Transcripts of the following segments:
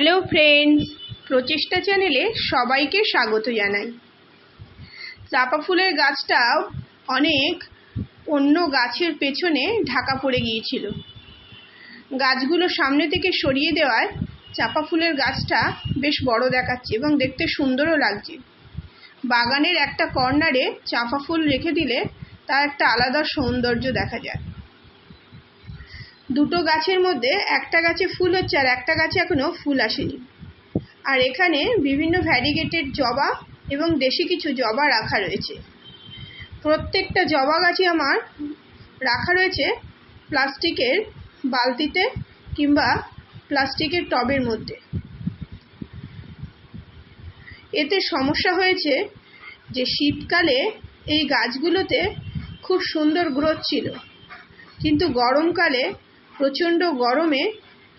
Hello friends, প্রচেষ্টা চ্যানেলে সবাইকে স্বাগত জানাই। চাপা ফুলের গাছটা অনেক অন্য গাছের পেছনে ঢাকা পড়ে গিয়েছিল। গাছগুলো সামনে থেকে সরিয়ে দেওয়ায় চাপা ফুলের গাছটা বেশ বড় দেখাচ্ছে এবং দেখতে সুন্দরও লাগছে। বাগানের একটা কর্নারে চাপা ফুল রেখে দিলে তার একটা আলাদা সৌন্দর্য দেখা যায়। দুটো গাছের মধ্যে একটা গাছে ফুল হচ্ছে আর একটা গাছে এখনও ফুল আসেনি। আর এখানে বিভিন্ন ভ্যারিগেটেড জবা এবং দেশি কিছু জবা রাখা রয়েছে। প্রত্যেকটা জবা গাছই আমার রাখা রয়েছে প্লাস্টিকের বালতিতে কিংবা প্লাস্টিকের টবের মধ্যে। এতে সমস্যা হয়েছে যে শীতকালে এই গাছগুলোতে খুব সুন্দর গ্রোথ ছিল। কিন্তু গরমকালে প্রচণ্ড গরমে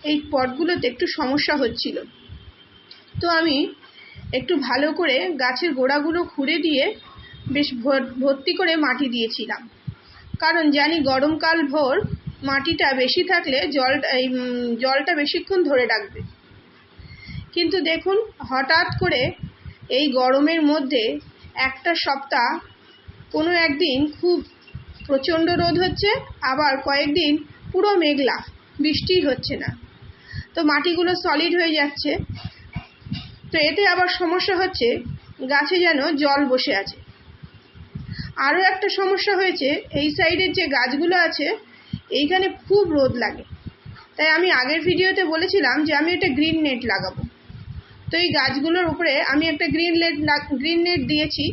এই পটগুলোতে একটু সমস্যা হচ্ছিল। তো আমি একটু ভালো করে গাছের গোড়াগুলো খুঁড়ে দিয়ে বেশ ভর্তি করে মাটি দিয়েছিলাম। কারণ জানি গরমকাল ভোর মাটিটা বেশি থাকলে জলটা, এই জলটা বেশিক্ষণ ধরে রাখবে। কিন্তু দেখুন, হঠাৎ করে এই গরমের মধ্যে একটা সপ্তাহ, কোনো একদিন খুব প্রচণ্ড রোদ হচ্ছে, আবার কয়েকদিন পুরো মেঘলা বৃষ্টি হচ্ছে না। তো মাটিগুলো সলিড হয়ে যাচ্ছে। তো এতে আবার সমস্যা হচ্ছে, গাছে যেন জল বসে আছে। আরও একটা সমস্যা হয়েছে, এই সাইডের যে গাছগুলো আছে, এইখানে খুব রোদ লাগে। তাই আমি আগের ভিডিওতে বলেছিলাম যে আমি একটা গ্রিন নেট লাগাবো। তো এই গাছগুলোর উপরে আমি একটা গ্রিন নেট গ্রিন নেট দিয়েছি।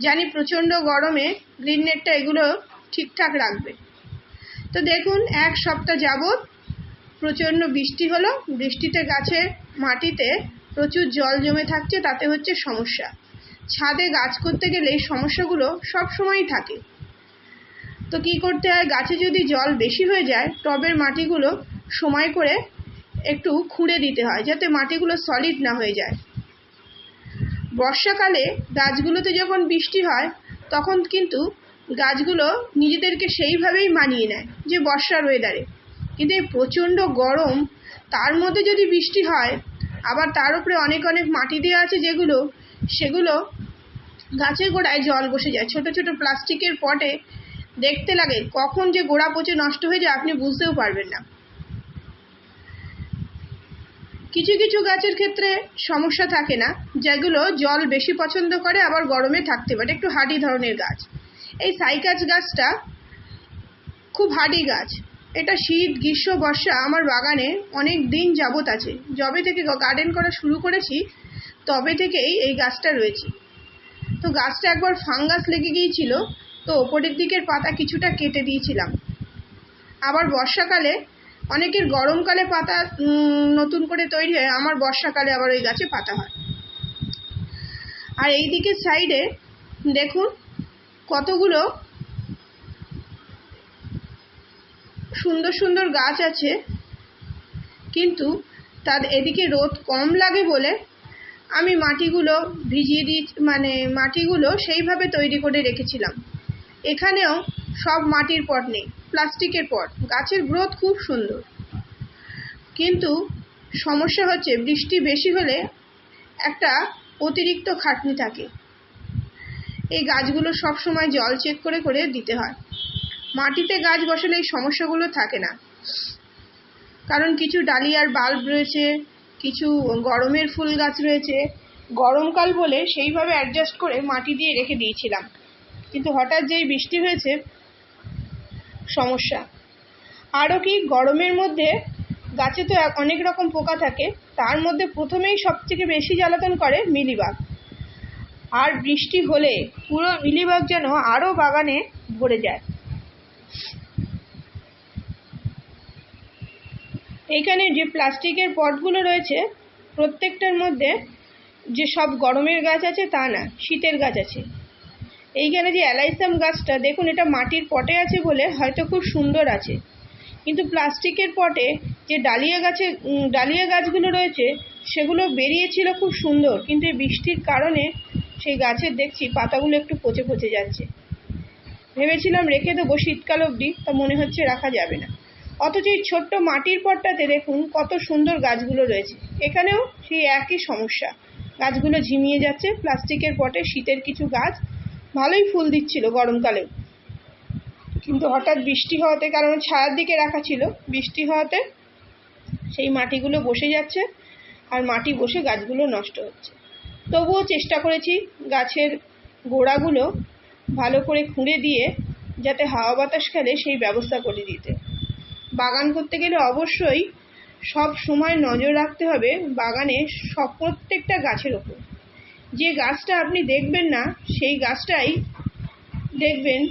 জানি প্রচণ্ড গরমে গ্রিন নেটটা এগুলো ঠিকঠাক রাখবে। তো দেখুন, এক সপ্তাহ যাবৎ প্রচণ্ড বৃষ্টি হলো। বৃষ্টিতে গাছে মাটিতে প্রচুর জল জমে থাকছে, তাতে হচ্ছে সমস্যা। ছাদে গাছ করতে গেলে এই সমস্যাগুলো সব সময়ই থাকে। তো কি করতে হয়, গাছে যদি জল বেশি হয়ে যায়, টবের মাটিগুলো সময় করে একটু খুঁড়ে দিতে হয়, যাতে মাটিগুলো সলিড না হয়ে যায়। বর্ষাকালে গাছগুলোতে যখন বৃষ্টি হয়, তখন কিন্তু গাছগুলো নিজেদেরকে সেইভাবেই মানিয়ে নেয় যে বর্ষার ওয়েদারে কিন্তু এই প্রচণ্ড গরম, তার মধ্যে যদি বৃষ্টি হয়, আবার তার উপরে অনেক অনেক মাটি দেওয়া আছে যেগুলো, সেগুলো গাছের গোড়ায় জল বসে যায়। ছোট ছোট প্লাস্টিকের পটে দেখতে লাগে কখন যে গোড়া পচে নষ্ট হয়ে যায় আপনি বুঝতেও পারবেন না। কিছু কিছু গাছের ক্ষেত্রে সমস্যা থাকে না, যেগুলো জল বেশি পছন্দ করে, আবার গরমে থাকতে পারে। একটু হার্ডি ধরনের গাছ। এই সাইকাচ গাছটা খুব হার্ডি গাছ। এটা শীত, গ্রীষ্ম, বর্ষা আমার বাগানে অনেক দিন যাবত আছে। যবে থেকে গার্ডেন করা শুরু করেছি, তবে থেকেই এই গাছটা রয়েছে। তো গাছটা একবার ফাঙ্গাস লেগে গিয়েছিল, তো ওপরের দিকের পাতা কিছুটা কেটে দিয়েছিলাম। আবার বর্ষাকালে অনেকের গরমকালে পাতা নতুন করে তৈরি হয়, আমার বর্ষাকালে আবার ওই গাছে পাতা হয়। আর এই দিকের সাইডে দেখুন কতগুলো সুন্দর সুন্দর গাছ আছে, কিন্তু তার এদিকে রোদ কম লাগে বলে আমি মাটিগুলো ভিজিয়ে দিই মানে মাটিগুলো সেইভাবে তৈরি করে রেখেছিলাম। এখানেও সব মাটির পট নেই, প্লাস্টিকের পট। গাছের গ্রোথ খুব সুন্দর। কিন্তু সমস্যা হচ্ছে বৃষ্টি বেশি হলে একটা অতিরিক্ত খাটনি থাকে। এই গাছগুলো সব সময় জল চেক করে করে দিতে হয়। মাটিতে গাছ বসালে এই সমস্যাগুলো থাকে না। কারণ কিছু ডালিয়ার বাল্ব রয়েছে, কিছু গরমের ফুল গাছ রয়েছে। গরমকাল বলে সেইভাবে অ্যাডজাস্ট করে মাটি দিয়ে রেখে দিয়েছিলাম। কিন্তু হঠাৎ যেই বৃষ্টি হয়েছে, সমস্যা। আরও কি, গরমের মধ্যে গাছে তো অনেক রকম পোকা থাকে, তার মধ্যে প্রথমেই সবথেকে বেশি জ্বালাতন করে মিলিবাগ। আর বৃষ্টি হলে পুরো মিলিবাগ যেন আরও বাগানে ভরে যায়। এইখানে যে প্লাস্টিকের পটগুলো রয়েছে, প্রত্যেকটার মধ্যে যে সব গরমের গাছ আছে তা না, শীতের গাছ আছে। এইখানে যে অ্যালাইসাম গাছটা, দেখুন এটা মাটির পটে আছে বলে হয়তো খুব সুন্দর আছে। কিন্তু প্লাস্টিকের পটে যে ডালিয়া গাছে ডালিয়া গাছগুলো রয়েছে, সেগুলো বেরিয়েছিল খুব সুন্দর। কিন্তু বৃষ্টির কারণে সেই গাছের দেখছি, পাতাগুলো একটু পচে পচে যাচ্ছে। ভেবেছিলাম রেখে দেবো, শীতকাল অবধি, তা মনে হচ্ছে রাখা যাবে না। অথচ এই ছোট্ট মাটির পটটাতে দেখুন, কত সুন্দর গাছগুলো রয়েছে। এখানেও সেই একই সমস্যা। গাছগুলো ঝিমিয়ে যাচ্ছে, প্লাস্টিকের পটে শীতের কিছু গাছ ভালোই ফুল দিচ্ছিল গরমকালেও। কিন্তু হঠাৎ বৃষ্টি হওয়াতে, কারণ ছায়ার দিকে রাখা ছিল, বৃষ্টি হওয়াতে সেই মাটিগুলো বসে যাচ্ছে, আর মাটি বসে গাছগুলো নষ্ট হচ্ছে। তবুও চেষ্টা করেছি গাছের গোড়াগুলো ভালো করে খুঁড়ে দিয়ে যাতে হাওয়া বাতাস খেলে সেই ব্যবস্থা করে দিতে। বাগান করতে গেলে অবশ্যই সব সময় নজর রাখতে হবে বাগানে সব প্রত্যেকটা গাছের ওপর। যে গাছটা আপনি দেখবেন না, সেই গাছটাই দেখবেন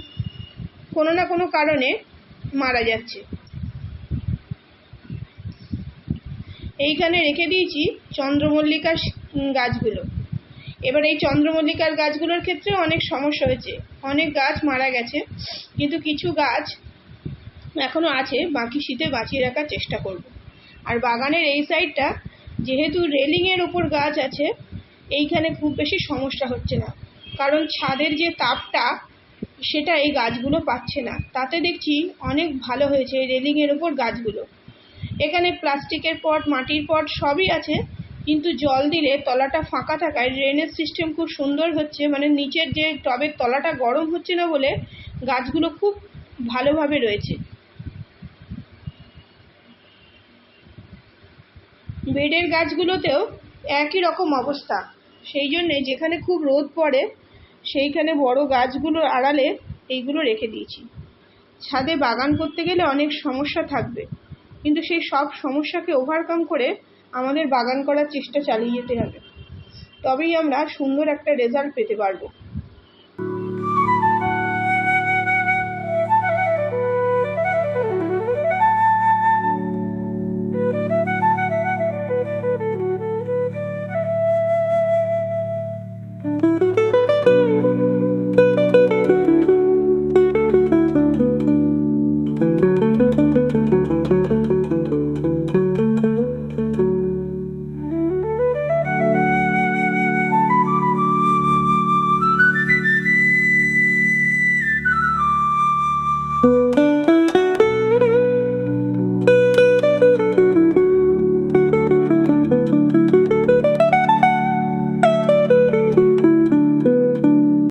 কোনো না কোনো কারণে মারা যাচ্ছে। এইখানে রেখে দিয়েছি চন্দ্রমল্লিকা গাছগুলো। এবার এই চন্দ্রমল্লিকার গাছগুলোর ক্ষেত্রে অনেক সমস্যা হয়েছে। অনেক গাছ মারা গেছে, কিন্তু কিছু গাছ এখনও আছে, বাকি শীতে বাঁচিয়ে রাখার চেষ্টা করব। আর বাগানের এই সাইডটা, যেহেতু রেলিংয়ের ওপর গাছ আছে, এইখানে খুব বেশি সমস্যা হচ্ছে না। কারণ ছাদের যে তাপটা, সেটা এই গাছগুলো পাচ্ছে না। তাতে দেখছি অনেক ভালো হয়েছে রেলিংয়ের ওপর গাছগুলো। এখানে প্লাস্টিকের পট, মাটির পট সবই আছে কিন্তু জল দিলে তলাটা ফাঁকা থাকায় ড্রেনেজ সিস্টেম খুব সুন্দর হচ্ছে। মানে নিচের যে টবের তলাটা গরম হচ্ছে না বলে গাছগুলো খুব ভালোভাবে রয়েছে। বেডের গাছগুলোতেও একই রকম অবস্থা। সেই জন্যে যেখানে খুব রোদ পড়ে, সেইখানে বড় গাছগুলোর আড়ালে এইগুলো রেখে দিয়েছি। ছাদে বাগান করতে গেলে অনেক সমস্যা থাকবে। কিন্তু সেই সব সমস্যাকে ওভারকাম করে আমাদের বাগান করার চেষ্টা চালিয়ে যেতে হবে। তবেই আমরা সুন্দর একটা রেজাল্ট পেতে পারব।